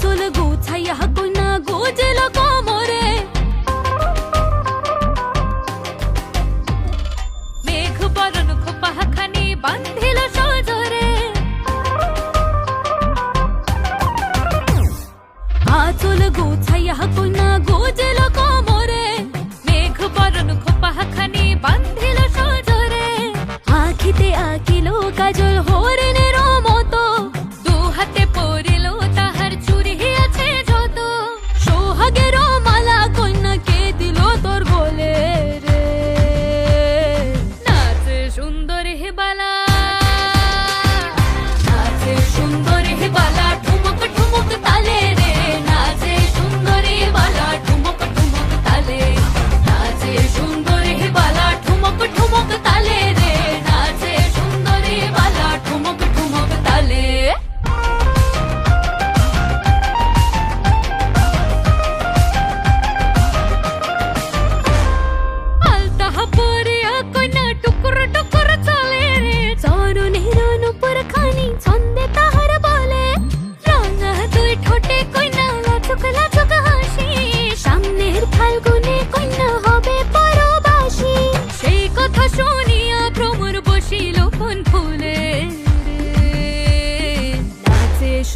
চুল গোছাইয়া কন্যা গোজেল কোমরে মেঘ বরণ খোপাখানি বান্ধিল সজরে আচল গোছাইয়া কন্যা গোজেল কোমরে মেঘ বরণ খোপাখানি বান্ধিল সজরে আখিতে আঁকিল কাজল হোর 更多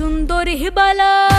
সুন্দর হিবালা।